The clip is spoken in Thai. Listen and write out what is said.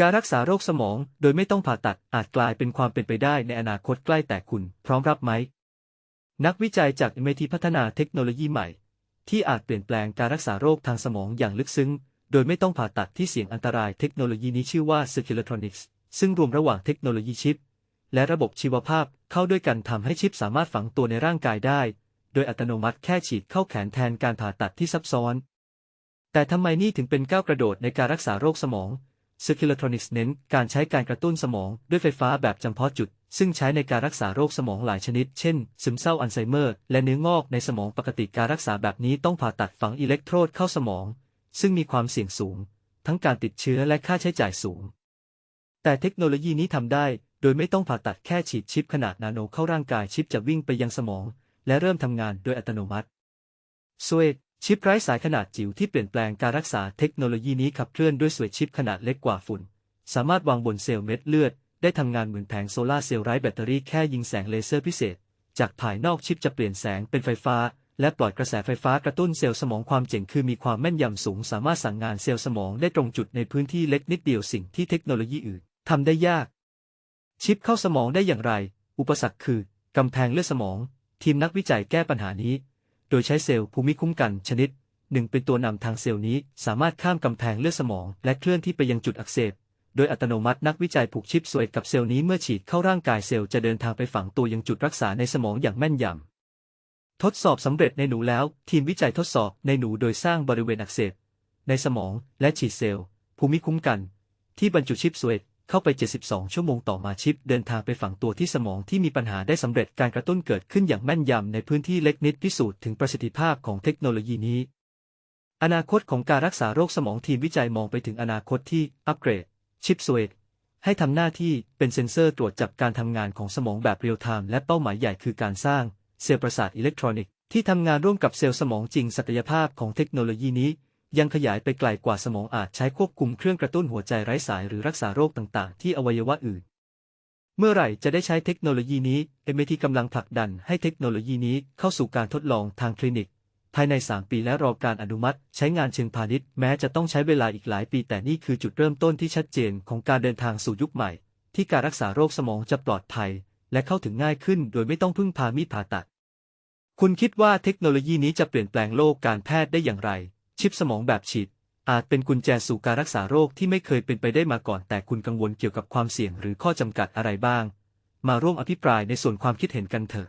การรักษาโรคสมองโดยไม่ต้องผ่าตัดอาจกลายเป็นความเป็นไปได้ในอนาคตใกล้แต่คุณพร้อมรับไหม นักวิจัยจาก MIT พัฒนาเทคโนโลยีใหม่ ที่อาจเปลี่ยนแปลงการรักษาโรคทางสมองอย่างลึกซึ้ง โดยไม่ต้องผ่าตัดที่เสี่ยงอันตรายเทคโนโลยีนี้ชื่อว่า Circulatronics ซึ่งรวมระหว่างเทคโนโลยีชิป และระบบชีวภาพเข้าด้วยกันทำให้ชิปสามารถฝังตัวในร่างกายได้ โดยอัตโนมัติแค่ฉีดเข้าแขนแทนการผ่าตัดที่ซับซ้อน แต่ทำไมนี่ถึงเป็นก้าวกระโดดในการรักษาโรคสมอง Circulatronics เน้นการใช้การกระตุ้นสมองด้วยไฟฟ้าแบบจำเพาะจุด ซึ่งใช้ในการรักษาโรคสมองหลายชนิด เช่น ซึมเศร้าอัลไซเมอร์ และเนื้องอกในสมองปกติการรักษาแบบนี้ต้องผ่าตัดฝังอิเล็กโทรดเข้าสมอง ซึ่งมีความเสี่ยงสูง ทั้งการติดเชื้อและค่าใช้จ่ายสูง แต่เทคโนโลยีนี้ทำได้ โดยไม่ต้องผ่าตัดแค่ฉีดชิปขนาดนาโนเข้าร่างกายชิปจะวิ่งไปยังสมอง และเริ่มทำงานโดยอัตโนมัติสวต ชิปไร้สายขนาดจิ๋วที่เปลี่ยนแปลงการรักษาเทคโนโลยีนี้ขับเคลื่อนด้วยสวตชิปขนาดเล็กกว่าฝุ่น สามารถวางบนเซลล์เม็ดเลือด ได้ทำงานเหมือนแผงโซลาร์เซลล์ไร้แบตเตอรี่แค่ยิงแสงเลเซอร์พิเศษ จากภายนอกชิปจะเปลี่ยนแสงเป็นไฟฟ้า และปล่อยกระแสไฟฟ้ากระตุ้นเซลล์สมองความเจ๋งคือมีความแม่นยำสูง สามารถสั่งงานเซลล์สมองได้ตรงจุดในพื้นที่เล็กนิดเดียวสิ่งที่เทคโนโลยีอื่นทำได้ยาก ชิปเข้าสมองได้อย่างไร อุปสรรคคือ กำแพงเลือดสมอง ทีมนักวิจัยแก้ปัญหานี้ โดยใช้เซลล์ภูมิคุ้มกันชนิดหนึ่งเป็นตัวนำทางเซลล์นี้สามารถข้ามกำแพงเลือดสมอง และเคลื่อนที่ไปยังจุดอักเสบ โดยอัตโนมัตินักวิจัยผูกชิปสวยกับเซลล์นี้เมื่อฉีดเข้าร่างกายเซลล์จะเดินทางไปฝังตัวยังจุดรักษาในสมองอย่างแม่นยำ ทดสอบสำเร็จในหนูแล้ว ทีมวิจัยทดสอบในหนูโดยสร้างบริเวณอักเสบ ในสมองและฉีดเซลล์ภูมิคุ้มกัน ที่บรรจุชิปสวย เข้าไป 72 ชั่วโมงต่อมาชิป เดินทางไปฝังตัวที่สมองที่มีปัญหาได้สำเร็จการกระตุ้นเกิดขึ้นอย่างแม่นยำในพื้นที่เล็กนิดพิสูจน์ถึงประสิทธิภาพของเทคโนโลยีนี้ อนาคตของการรักษาโรคสมองทีมวิจัยมองไปถึงอนาคตที่อัปเกรด ชิปสวยให้ทำหน้าที่เป็นเซ็นเซอร์ตรวจจับการทำงานของสมองแบบเรียลไทม์และเป้าหมายใหญ่คือการสร้างเซลล์ประสาทอิเล็กทรอนิกส์ที่ทำงานร่วมกับเซลล์สมองจริงศักยภาพของเทคโนโลยีนี้ ยังขยายไปไกลกว่าสมองอาจใช้ควบคุมเครื่องกระตุ้นหัวใจไร้สายหรือรักษาโรคต่างๆ ที่อวัยวะอื่น เมื่อไหร่จะได้ใช้เทคโนโลยีนี้ MIT กำลังผลักดันให้เทคโนโลยีนี้เข้าสู่การทดลองทางคลินิก ภายใน 3 ปีและรอการอนุมัติ ใช้งานเชิงพาณิชย์แม้จะต้องใช้เวลาอีกหลายปี แต่นี่คือจุดเริ่มต้นที่ชัดเจนของการเดินทางสู่ยุคใหม่ ที่การรักษาโรคสมองจะปลอดภัย และเข้าถึงง่ายขึ้น โดยไม่ต้องพึ่งพามีดผ่าตัด คุณคิดว่าเทคโนโลยีนี้จะเปลี่ยนแปลงโลกการแพทย์ได้อย่างไร ชิปสมองแบบฉีด อาจเป็นกุญแจสู่การรักษาโรคที่ไม่เคยเป็นไปได้มาก่อน แต่คุณกังวลเกี่ยวกับความเสี่ยงหรือข้อจำกัดอะไรบ้าง มาร่วมอภิปรายในส่วนความคิดเห็นกันเถอะ